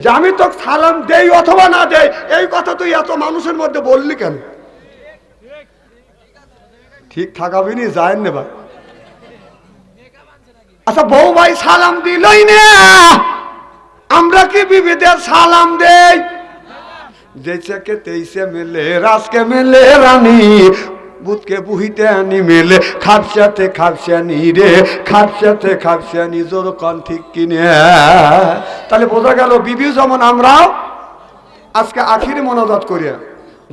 যে আমি তো সালাম দেই অথবা না দেই, এই কথা তুই এত মানুষের মধ্যে বললি কেন? ঠিক থাকাবি নি যায় না ভাই। আচ্ছা বউ ভাই সালাম দিলই না। আমরা কি বিবিদের সালাম দেই? যেইসাকে তেইসে মেলে, রাজকে মেলে রানী, বুধকে বুহিতে আনি মেলে, খাপসাতে খাপসানি রে, খাপসাতে খাপসানি জোর কন ঠিক কিনে। তাহলে বোঝা গেল বিবিও যেমন আমরা আজকে আখিরি মনোজাত করিয়া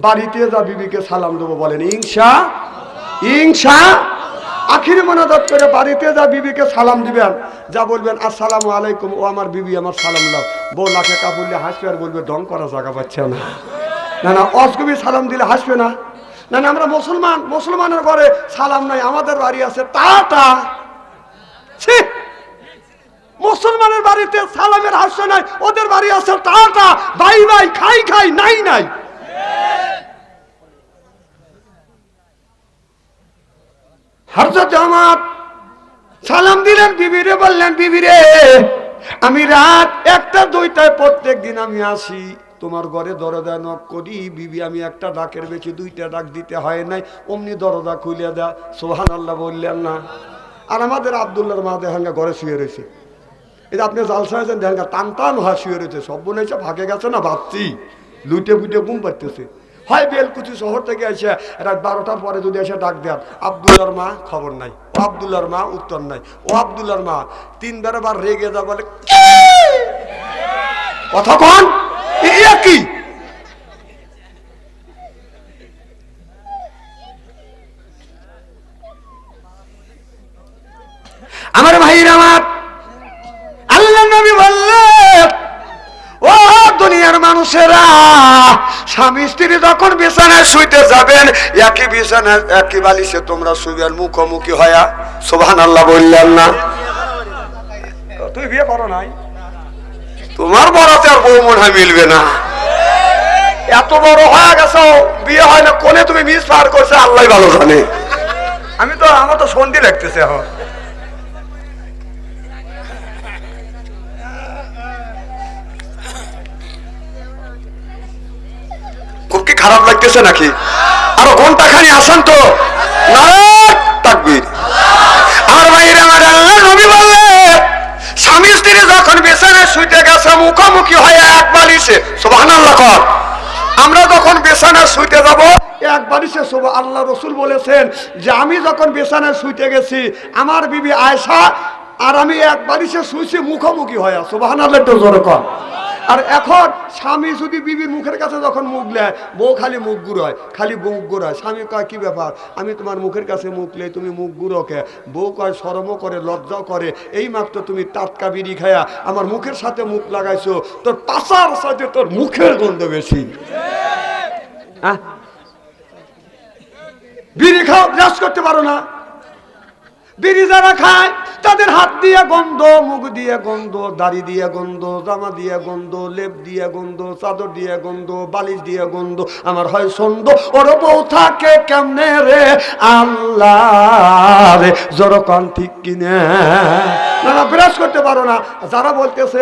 বাড়িতে যা বিবিকে সালাম দেবো বলেন ইংসা ইংসা আখিরি মনোজাত করে বাড়িতে যা বিবিকে সালাম দিবেন, যা বলবেন, আসসালামু আলাইকুম, ও আমার বিবি, আমার সালাম দাও। বউ লাখে কাপড়লে হাসবে আর বলবে ডং করা জায়গা পাচ্ছে না। না না অসগবি সালাম দিলে হাসবে না। না না, আমরা মুসলমান, মুসলমানের ঘরে সালাম নাই, আমাদের বাড়ি আছে টা টা ছি! বাড়িতে সালামের হাস্য নাই, ওদের বাড়ি আছে টা টা বাই বাই, খাই খাই, নাই নাই। আমার সালাম দিলেন, বিবিরে বললেন, বিবিরে, আমি রাত একটা, দুইটায় প্রত্যেক দিন আমি আসি। তোমার ঘরে দরজা নক করি, বিবি, আমি একটা ডাকের বেশি, দুইটা ডাক দিতে হয় নাই, অমনি দরজা খুলে দেয়া। সোহান আল্লাহ বললেন না। আর আমাদের আবদুল্লার মা দেহাঙ্গা ঘরে শুয়ে রয়েছে। এই আপনি জালসা হয়েছেন দেহাঙ্গা টান টান শুয়ে রয়েছে। সব এসে ভাগে গেছে না, ভাবছি। লুটে ফুটে ঘুম পাড়তেছে হয় বেলকুচি শহর থেকে এসে রাত বারোটার পরে যদি এসে ডাক দেন, আবদুল্লার মা খবর নাই। ও আবদুল্লার মা উত্তর নাই। ও আবদুল্লার মা তিনবার বার রেগে যা বলে? কথা কন। কি? আমার ভাইরা আমার আল্লাহ নবী বললেন ও দুনিয়ার মানুষেরা স্বামী স্ত্রী যখন বিছানায় শুইতে যাবেন একই বিছানায় একই বালিশে তোমরা শুইবেন মুখোমুখি হয়া সোভান আল্লাহ বললেন না। তুই বিয়ে করো নাই? তোমার বড়তে আর বউ মনে হয় মিলবে না। এত বড় হয়ে গেছো বিয়ে হয় না কোনে তুমি মিস পার করছ আল্লাহ ভালো জানে। আমি তো আমার তো সন্ধি লাগতেছে এখন। খুব কি খারাপ লাগতেছে নাকি? আরও ঘণ্টা খানি আসেন তো। তাকবীর। আমার ভাইরা আল্লাহ স্বামী স্ত্রী যখন বিছানায় শুইতে গেছে, মুখোমুখি হয়ে এক বালিশে, সুবহানাল্লাহ আমরা যখন বিছানায় শুইতে যাব, এক বালিশে শুভ আল্লাহ রসুল বলেছেন যে, আমি যখন বিছানায় শুইতে গেছি, আমার বিবি আয়সা আর আমি এক বালিশে শুইছি, মুখোমুখি হয়ে। সুবহানাল্লাহ একটু জোরে কর। আর এখন স্বামী যদি বিবির মুখের কাছে যখন মুখ নেয় বউ খালি মুখ গুড়ায় খালি মুখ গুড়ায় স্বামী কয়, কি ব্যাপার? আমি তোমার মুখের কাছে মুখ লে তুমি মুখ গুড়োকে বউ কয়, সরমও করে, লজ্জাও করে। এই মাত্র তুমি টাটকা বিড়ি খায়া আমার মুখের সাথে মুখ লাগাইছো, তোর পাশার সাথে তোর মুখের গন্ধ বেশি? বিড়ি খাও ব্রাশ করতে পারো না। বিড়ি যারা খায় তাদের হাত দিয়ে গন্ধ, মুখ দিয়ে গন্ধ, দাড়ি দিয়ে গন্ধ, জামা দিয়ে গন্ধ, লেপ দিয়ে গন্ধ, চাদর দিয়ে গন্ধ, বালিশ দিয়ে গন্ধ। আমার হয় সন্দ ওর বউ থাকে কেমনে রে? আল্লাহ রে জরকান ঠিক কিনে। না না, বিরাজ করতে পারো না। যারা বলতেছে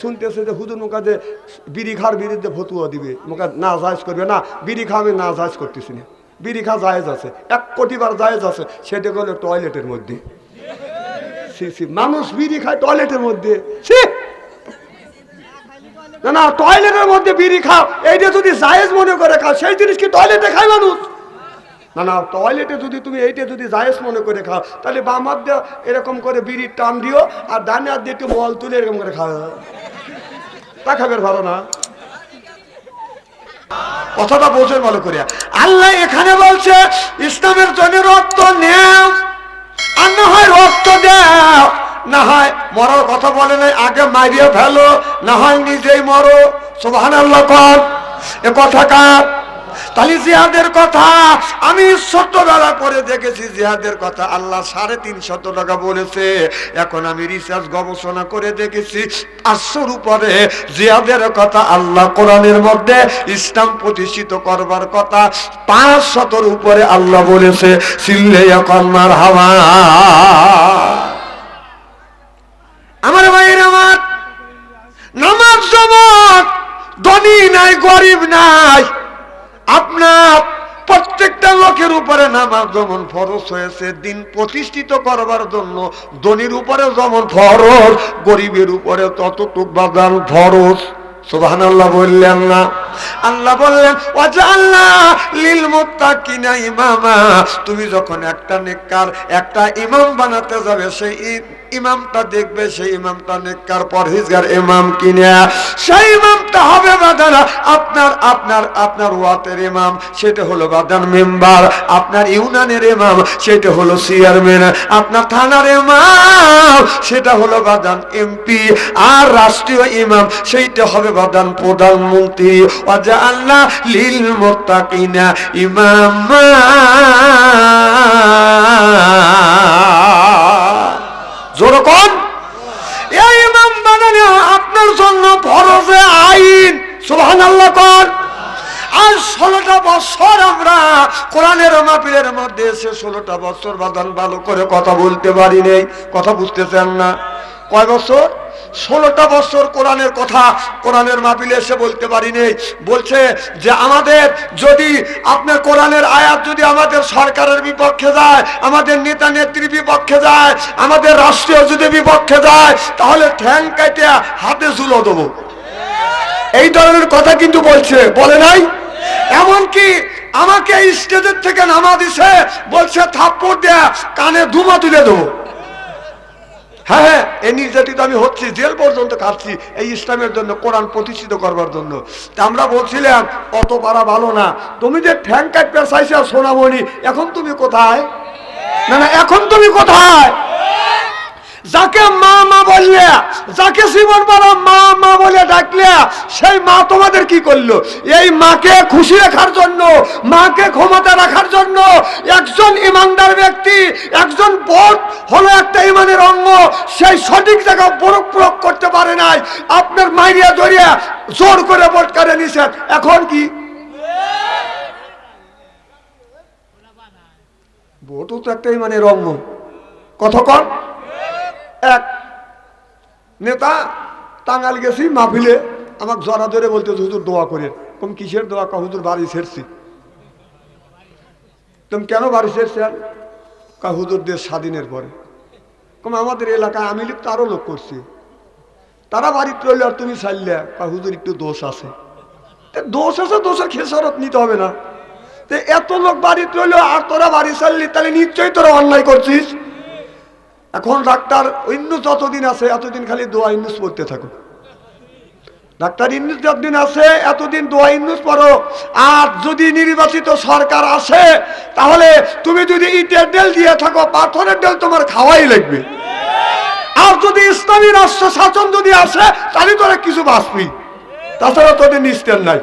শুনতেছে যে হুজুর মুখা যে বিড়ি খাওয়ার বিরুদ্ধে ভতুয়া দিবে, মুখা না জায়জ করবে না, বিড়ি খাওয়া আমি না জায়জ করতেছি না। বিড়ি খাওয়া জায়েজ আছে, এক কোটিবার জায়েজ আছে, সেটা হলো টয়লেটের মধ্যে। মানুষ বিড়ি খায় টয়লেটের মধ্যে! না না টয়লেটের মধ্যে বিড়ি খাও। এইটা যদি জায়েজ মনে করে খাও সেই জিনিস কি টয়লেটে খায় মানুষ? না না টয়লেটে যদি তুমি এইটা যদি জায়েজ মনে করে খাও তাহলে বাম হাত দিয়ে এরকম করে বিড়ির টান দিও আর ডানে হাত দিয়ে একটু মল তুলে এরকম করে খাও। তা খাবের ভালো না। কথাটা বোঝেন ভালো করিয়া। আল্লাহ এখানে বলছে ইসলামের জন্য রক্ত নেও আর না হয় রক্ত দাও, না হয় মরার কথা বলে নাই, আগে মারিয়ে ফেলো, না হয় নিজেই মরো। সোভান আল্লাহ কর এ কথা কার? তাহলে জিহাদের কথা আমি ছোট্টবেলা করে দেখেছি, জিহাদের কথা আল্লাহ সাড়ে তিনশত টাকা বলেছে। এখন আমি রিসার্চ গবেষণা করে দেখেছি, পাঁচশোর উপরে জিহাদের কথা আল্লাহ কোরআনের মধ্যে ইসলাম প্রতিষ্ঠিত করবার কথা পাঁচ শতর উপরে আল্লাহ বলেছে, সিল্লে কন্যার হাওয়া আমার ভাইয়ের আমার, নামাজ গরিব নাই। আপনার প্রত্যেকটা লোকের উপরে নামাজ যেমন ফরজ হয়েছে, দিন প্রতিষ্ঠিত করবার জন্য ধনির উপরে যেমন ফরজ, গরিবের উপরে ততটুক বাদান ফরজ। বললেন না। আল্লাহ বললেন লিল ইমামা। তুমি যখন একটা নেককার, একটা ইমাম বানাতে যাবে, সেই ইমামটা দেখবে, সেই ইমামটা নেককার পরহেজগার ইমাম কিনা। সেই ইমামটা হবে বাদানা, আপনার আপনার আপনার ওয়াতের ইমাম, সেটা হলো বাদান মেম্বার। আপনার ইউনানের ইমাম, সেটা হলো চেয়ারম্যান। আপনার থানার ইমাম, সেটা হলো বাদান এমপি। আর রাষ্ট্রীয় ইমাম, সেইটা হবে বাদান প্রধানমন্ত্রী। আল্লাহ লিল মোত্তাকিনা ইমাম। জোরকন এই আপনার জন্য ফরজে আইন। সুবহান আল্লাহ কর। আর ষোলোটা বছর আমরা কোরআনের মাপিলের মধ্যে এসে ষোলোটা বছর বাদান ভালো করে কথা বলতে পারি নেই। কথা বুঝতেছেন না। কয় বছর? ষোলোটা বছর কোরআনের কথা, কোরআনের মাপিলে এসে বলতে পারি নেই বলছে যে আমাদের যদি আপনার কোরআনের আয়াত যদি আমাদের সরকারের বিপক্ষে যায়, আমাদের নেতা নেত্রীর বিপক্ষে যায়, আমাদের রাষ্ট্রীয় যদি বিপক্ষে যায়, তাহলে ঠ্যাং কাটে হাতে ঝুলো দেবো। এই ধরনের কথা কিন্তু বলছে। বলে নাই? এমনকি আমাকে স্টেজের থেকে নামা দিছে, বলছে থাপ্পড় দেয়া কানে ধুমা তুলে দেবো। হ্যাঁ হ্যাঁ এই নির্যাতিত আমি হচ্ছি, জেল পর্যন্ত খাচ্ছি, এই ইসলামের জন্য কোরআন প্রতিষ্ঠিত করবার জন্য। আমরা বলছিলাম, অত পারা ভালো না। তুমি যে ঠ্যাং কাটতে চাইছো সোনামণি, এখন তুমি কোথায়? না না, এখন তুমি কোথায়? যাকে মা মা বললে, যাকে জীবন বাবা মা মা বলে ডাকলে, সেই মা তোমাদের কি করল? এই মাকে খুশি রাখার জন্য, মাকে ক্ষমতা রাখার জন্য একজন ইমানদার ব্যক্তি, একজন ভোট হলো একটা ইমানের অঙ্গ, সেই সঠিক জায়গা প্রয়োগ প্রয়োগ করতে পারে নাই। আপনার মাইরিয়া জড়িয়ে জোর করে ভোট করে নিছেন। এখন কি? ভোটও তো একটা ইমানের অঙ্গ। কতক্ষণ এক নেতা টাঙ্গাল গেছি, মাহফিলে। আমাকে জরা ধরে বলতে হুজুর, দোয়া করে কম কিসের দোয়া? কা হুজুর, বাড়ি ছেড়ছি। তুমি কেন বাড়ি ছেড়ছেন? কা হুজুর, দেশ স্বাধীনের পরে। কম, আমাদের এলাকায় আমি লিপ্ত, আরও লোক করছি। তারা বাড়িতে রইল, আর তুমি চাইলে কা হুজুর, একটু দোষ আছে। দোষ আছে, দোষের খেসারত নিতে হবে না। এত লোক বাড়িতে রইল, আর তোরা বাড়ি চাললি তাহলে নিশ্চয়ই তোরা অন্যায় করছিস? এখন ডাক্তার ইন্নুস যতদিন আছে, এতদিন খালি দোয়া ইন্নুস পড়তে থাকো। ডাক্তার ইন্নুস যতদিন আছে, এতদিন দোয়া ইন্নুস পড়ো। আর যদি নির্বাচিত সরকার আসে, তাহলে তুমি যদি ইটের ডেল দিয়ে থাকো, পাথরের ডেল তোমার খাওয়াই লাগবে। আর যদি ইসলামী রাষ্ট্র শাসন যদি আসে, তাহলে তোরা কিছু বাঁচবি তাছাড়া তোদের নিস্তের নাই।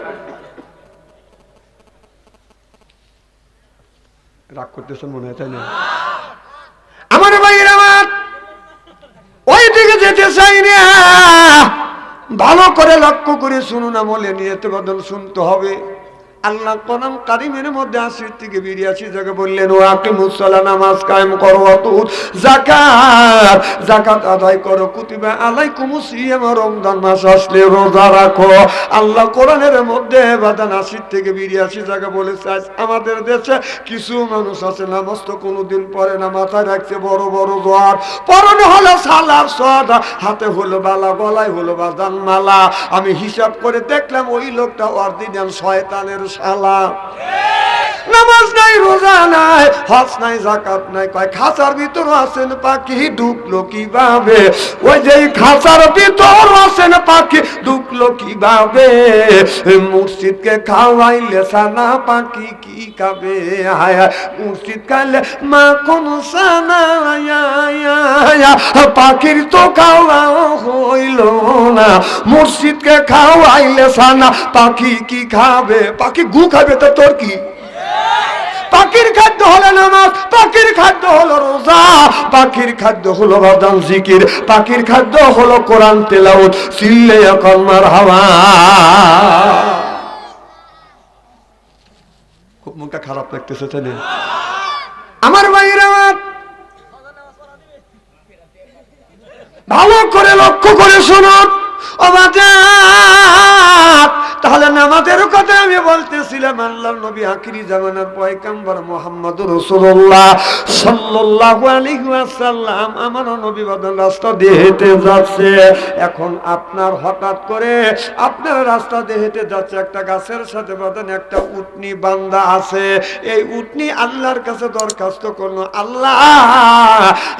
রাগ করতেছেন মনে হয়, তাই না? আমার ভাইয়ের ওই দিকে যেতে চাই না। ভালো করে লক্ষ্য করে শুনুন আমলে নিয়ে বদল শুনতে হবে। আল্লাহ কোরআন কারিমের মধ্যে আশির থেকে বেরিয়ে আসি, যাকে বললেন ও আকি মুসলা নামাজ কায়েম করো অতুত জাকাত জাকাত আদায় করো, কুতিবা আলাইকুম সিয়াম, রমজান মাস আসলে রোজা রাখো। আল্লাহ কোরআনের মধ্যে বাদান আশির থেকে বেরিয়ে আসি, যাকে বলেছে আজ আমাদের দেশে কিছু মানুষ আছে, নামাজ তো কোনোদিন পরে না, মাথায় রাখছে বড় বড় জোয়ার। পরনে হলো সালার সদা, হাতে হলো বালা, গলায় হলো বাদান মালা। আমি হিসাব করে দেখলাম, ওই লোকটা অর্দিনাল শয়তানের শালা নামাজ নাই, রোজা নাই, হজ নাই জাকাত নাই। কয়, খাঁচার ভিতর আছেন পাখি, ঢুকলো কীভাবে? ওই যে খাঁচার ভিতর আছেন পাখি, ঢুকলো কীভাবে? মুর্শিদকে খাওয়াইলে সানা পাখি কি খাবে? আয়া মুর্শিদ খাইলে মা কোন সানা। পাখির তো খাওয়া হইল না। মুর্শিদকে খাওয়াইলে সানা পাখি কি খাবে? পাখি গু খাবে তো তোর কি? পাখির খাদ্য হলো নামাজ, পাখির খাদ্য হলো রোজা, পাখির খাদ্য হলো বাদাম জিকির, পাখির খাদ্য হলো কোরআন তেলাউত সিল্লে এখন হাওয়া খুব খারাপ লাগতেছে, তাই? আমার ভাইয়ের আমার। ভালো করে লক্ষ্য করে শুনুন, ও বাজার। তাহলে নামাজের কথা আমি বলতেছিলাম আল্লাহর নবী আখিরি জামানার পয়গাম্বর মোহাম্মদ রসুল্লাহ সাল্লাল্লাহু আলাইহি ওয়াসাল্লাম আমার নবী বদন রাস্তা দিয়ে হেঁটে যাচ্ছে। এখন আপনার হঠাৎ করে আপনার রাস্তা দিয়ে হেঁটে যাচ্ছে একটা গাছের সাথে বদন একটা উটনি বান্দা আছে। এই উটনি আল্লাহর কাছে দরখাস্ত করল, আল্লাহ,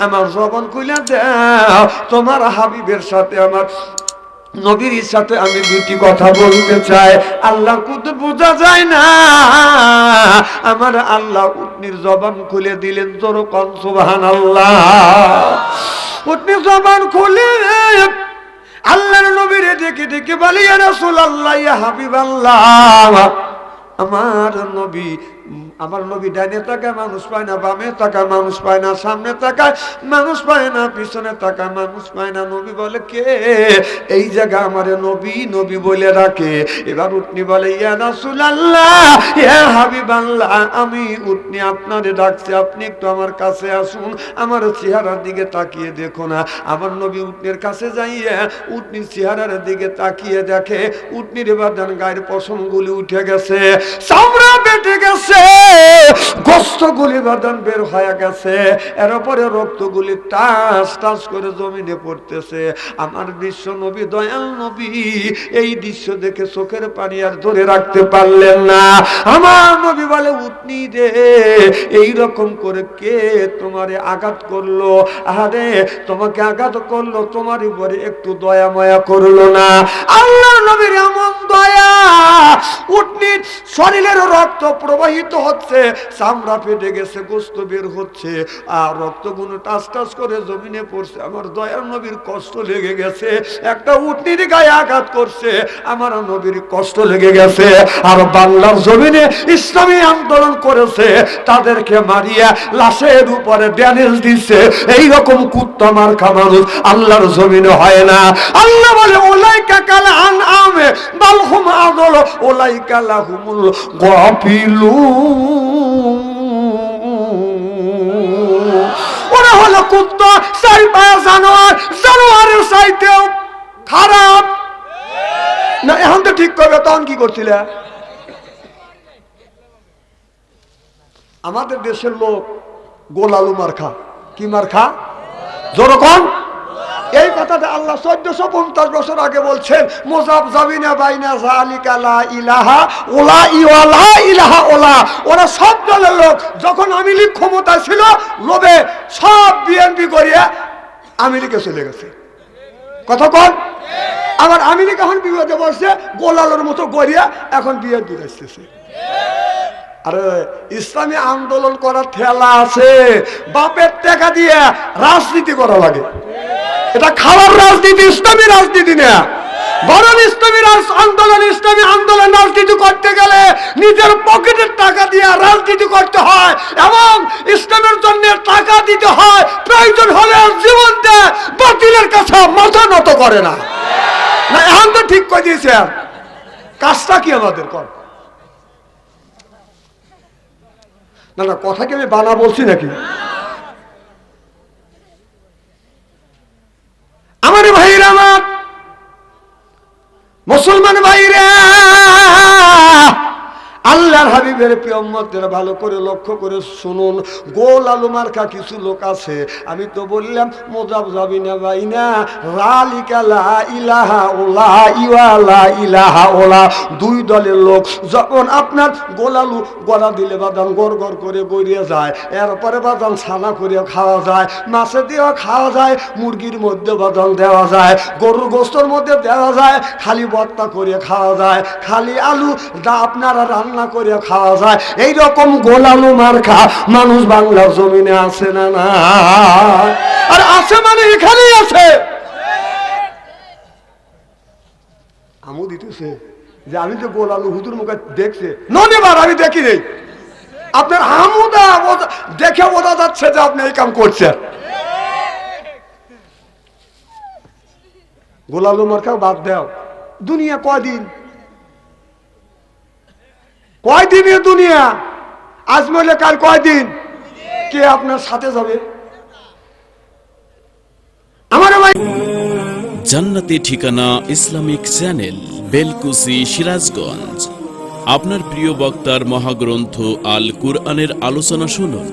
আমার জবন খুলে দাও, তোমার হাবিবের সাথে আমার নবীর সাথে আমি দুটি কথা বলতে চাই। আল্লাহ কুদ বোঝা যায় না। আমার আল্লাহ উটনির জবান খুলে দিলেন তোর কন সুবহান আল্লাহ উটনির জবান খুলে আল্লাহর নবীরে দেখে দেখে বলি রাসূল আল্লাহ ইয়া হাবিব আল্লাহ আমার নবী আমার নবী ডাইনে তাকায়, মানুষ পায় না, বামে তাকায়, মানুষ পায় না, সামনে তাকায়, মানুষ পায় না, পিছনে তাকায়, মানুষ পায় না। নবী বলে, কে? এই জায়গা আমারে নবী নবী বলে রাখে এবার উটনি বলে, ইয়া রাসূলুল্লাহ, ইয়া হাবিবাল্লাহ, আমি উটনি আপনারে ডাকছি, আপনি একটু আমার কাছে আসুন, আমার চেহারার দিকে তাকিয়ে দেখো না। আমার নবী উটনির কাছে যাইয়া, উটনির চেহারার দিকে তাকিয়ে দেখে, উটনির বাদান গায়ের পশমগুলি উঠে গেছে। চামড়া বেটে গেছে। গোস্তগুলি বাদান বের হয়ে গেছে। এর পরে রক্তগুলি টাস টাস করে জমিনে পড়তেছে। আমার বিশ্ব নবী, দয়াল নবী, এই দৃশ্য দেখে চোখের পানি আর ধরে রাখতে পারলেন না। আমার নবী বলে উটনি রে, এই রকম করে কে তোমারে আঘাত করল? আরে তোমাকে আঘাত করল, তোমার উপরে একটু দয়া মায়া করল না। আল্লাহ নবীর এমন দয়া উটনির শরীরের রক্ত প্রবাহিত হচ্ছে, চামড়া ফেটে গেছে, গোস্ত বের হচ্ছে, আর রক্তগুলো টাস টাস করে জমিনে পড়ছে। আমার দয়ার নবীর কষ্ট লেগে গেছে, একটা উটনির গায়ে আঘাত করছে, আমার নবীর কষ্ট লেগে গেছে। আর বাংলার জমিনে ইসলামী আন্দোলন করেছে, তাদেরকে মারিয়া লাশের উপরে ড্যানেজ দিচ্ছে এইরকম কুত্তা মার্কা মানুষ আল্লাহর জমিনে হয় না। আল্লাহ বলে ওলাই কাকাল আন আমে বালহুম আদল ওলাই কালাহুমুল গফিলু পায়া জানোয়ার, জানোয়ারের খারাপ। না, এখন তো ঠিক করবে, তখন কি করছিলে? আমাদের দেশের লোক গোলালু মার্খা কি মার্খা যেরকম এই কথাটা আল্লাহ চোদ্দশো পঞ্চাশ বছর আগে বলছেন, মোজাব জাবিনা বাইনা ওরা সব দলের লোক, যখন আমি লীগ ক্ষমতায় ছিল, লোভে সব বিএনপি করিয়া আমেরিকা চলে গেছে। কন? আবার আমেরিকা এখন বিপদে বসছে গোলালের মতো গড়িয়া এখন বিএনপি আসতেছে। আরে, ইসলামী আন্দোলন করার ঠেলা আছে, বাপের টাকা দিয়ে রাজনীতি করা লাগে। এটা খাওয়ার রাজনীতি, ইসলামী রাজনীতি না। বরং ইসলামী আন্দোলন ইসলামী আন্দোলন রাজনীতি করতে গেলে নিজের পকেটের টাকা দিয়ে রাজনীতি করতে হয় এবং ইসলামের জন্য টাকা দিতে হয়। প্রয়োজন হলে জীবন দেয় বাতিলের কাছে মাথা নত করে না। না, এখন তো ঠিক করে দিয়েছে। কাজটা কি আমাদের কর। না না, কথা কি আমি বানা বলছি নাকি? আমার ভাইরা আমার। মুসলমান ভাইরা। হাবিবের প্রিয়ম্মতের ভালো করে লক্ষ্য করে শুনুন। গোল আলু মার্কা কিছু লোক আছে। আমি তো বললাম, মোজাব যাবি না ভাই না রালিকালা ইলাহা ওলা ইওয়ালা ইলাহা ওলা দুই দলের লোক যখন আপনার গোলালু গলা দিলে বাদাম গড় গড় করে গড়িয়ে যায়, এরপরে বাদাম ছানা করে খাওয়া যায়, মাছে দিয়েও খাওয়া যায়, মুরগির মধ্যে বাদাম দেওয়া যায়, গরুর গোস্তর মধ্যে দেওয়া যায়, খালি বত্তা করে খাওয়া যায়, খালি আলু দা আপনারা রান্না করে খাওয়া যায়। এই রকম গোলালু মার্কা মানুষ বাংলার জমিনে আছে না না? আর আছে মানে এখানেই আছে। আমু দিতেছে যে আমি তো গোলালু হুজুর মুখে দেখছে। ননেবার আমি দেখি নেই। আপনার বোঝা- দেখে বোঝা যাচ্ছে যে আপনি এই কাম করছেন। গোলালু মার্কা বাদ দাও। দুনিয়া কয়দিনের দুনিয়া? আজ মরলে কাল কয়দিন? কে আপনার সাথে যাবে? আমার জান্নাতি ঠিকানা ইসলামিক চ্যানেল, বেলকুসি, সিরাজগঞ্জ। আপনার প্রিয় বক্তার মহাগ্রন্থ আল কুরআনের আলোচনা শুনুন।